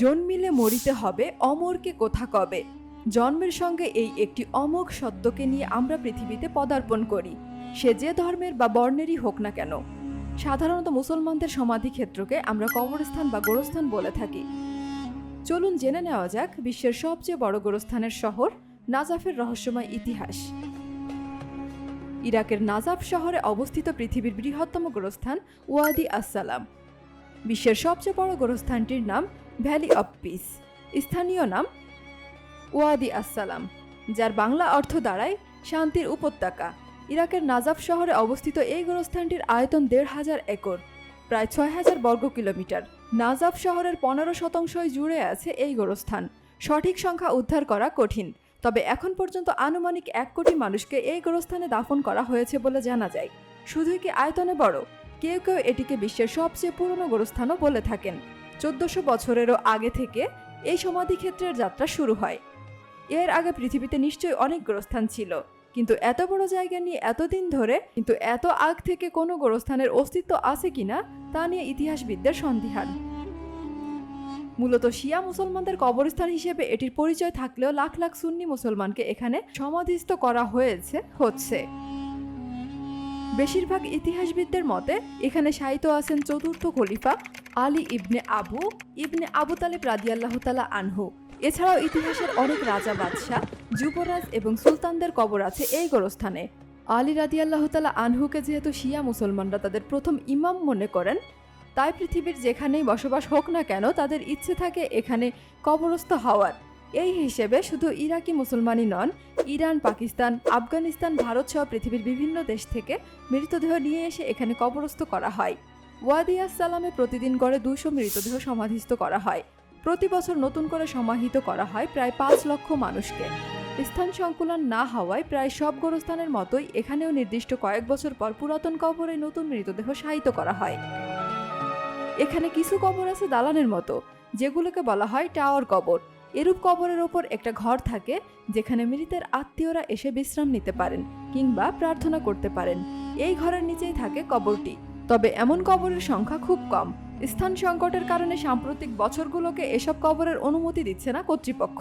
জন্মিলে মরিতে হবে অমরকে কোথা কবে? জন্মের সঙ্গে এই একটি অমোঘ সত্যকে নিয়ে আমরা পৃথিবীতে পদার্পণ করি। সে যে ধর্মের বা বর্ণেরই হোক না কেন। সাধারণত মুসলমানদের সমাধি ক্ষেত্রকে আমরা কবরস্থান বা গোরস্থান বলে থাকি। চলুন জেনে নেওয়া যাক বিশ্বের সবচেয়ে বড় গোরস্থানের শহর নাজাফের রহস্যময় ইতিহাস। ইরাকের নাজাফ শহরে অবস্থিত পৃথিবীর বৃহত্তম গোরস্থান ওয়াদি আসসালাম। বিশ্বের সবচেয়ে বড় গোরস্থানটির নাম ভ্যালি অব পিস। স্থানীয় নাম ওয়াদি আসসালাম, যার বাংলা অর্থ দাঁড়ায় শান্তির উপত্যকা। ইরাকের নাজাফ শহরে অবস্থিত এই গোরস্থানটির আয়তন দেড় হাজার একর, প্রায় ছয় হাজার বর্গ কিলোমিটার। নাজাফ শহরের পনেরো শতাংশই জুড়ে আছে এই গোরস্থান। সঠিক সংখ্যা উদ্ধার করা কঠিন, তবে এখন পর্যন্ত আনুমানিক এক কোটি মানুষকে এই গোরস্থানে দাফন করা হয়েছে বলে জানা যায়। শুধুই কি আয়তনে বড়? কেউ কেউ এটিকে বিশ্বের সবচেয়ে পুরনো গোরস্থানও বলে থাকেন। চোদ্দশো বছরেরও আগে থেকে এই সমাধিক্ষেত্রের যাত্রা শুরু হয়। এর আগে পৃথিবীতে নিশ্চয়ই অনেক গোরস্থান ছিল, কিন্তু এত বড় জায়গা নিয়ে এতদিন ধরে, কিন্তু এত আগ থেকে কোনো গোরস্থানের অস্তিত্ব আছে কিনা, তা নিয়ে ইতিহাসবিদদের সন্দিহান। মূলত শিয়া মুসলমানদের কবরস্থান হিসেবে এটির পরিচয় থাকলেও লাখ লাখ সুন্নি মুসলমানকে এখানে সমাধিস্থ করা হয়েছে, হচ্ছে। বেশিরভাগ ইতিহাসবিদদের মতে, এখানে সাহিত্য আছেন চতুর্থ খলিফা আলী ইবনে আবু ইবনে আবু তালেব রাদিয়াল্লাহ তালা আনহু। এছাড়াও ইতিহাসের অনেক রাজা, বাদশাহ, যুবরাজ এবং সুলতানদের কবর আছে এই গোরস্থানে। আলী রাদিয়াল্লাহ তালা আনহুকে যেহেতু শিয়া মুসলমানরা তাদের প্রথম ইমাম মনে করেন, তাই পৃথিবীর যেখানেই বসবাস হোক না কেন তাদের ইচ্ছে থাকে এখানে কবরস্থ হওয়ার। এই হিসেবে শুধু ইরাকি মুসলমানই নন, ইরান, পাকিস্তান, আফগানিস্তান, ভারত সহ পৃথিবীর বিভিন্ন দেশ থেকে মৃতদেহ নিয়ে এসে এখানে কবরস্থ করা হয়। ওয়াদিয়াস সালামে প্রতিদিন গড়ে দুশো মৃতদেহ সমাধিস্থ করা হয়। প্রতি বছর নতুন করে সমাহিত করা হয় প্রায় পাঁচ লক্ষ মানুষকে। স্থান সংকুলন না হওয়ায় প্রায় সব গোরস্থানের মতোই এখানেও নির্দিষ্ট কয়েক বছর পর পুরাতন কবরে নতুন মৃতদেহ শায়িত করা হয়। এখানে কিছু কবর আছে দালানের মতো, যেগুলোকে বলা হয় টাওয়ার কবর। এরূপ কবরের ওপর একটা ঘর থাকে, যেখানে মৃতের আত্মীয়রা এসে বিশ্রাম নিতে পারেন কিংবা প্রার্থনা করতে পারেন। এই ঘরের নিচেই থাকে কবরটি। তবে এমন কবরের সংখ্যা খুব কম। স্থান সংকটের কারণে সাম্প্রতিক বছরগুলোকে এসব কবরের অনুমতি দিচ্ছে না কর্তৃপক্ষ।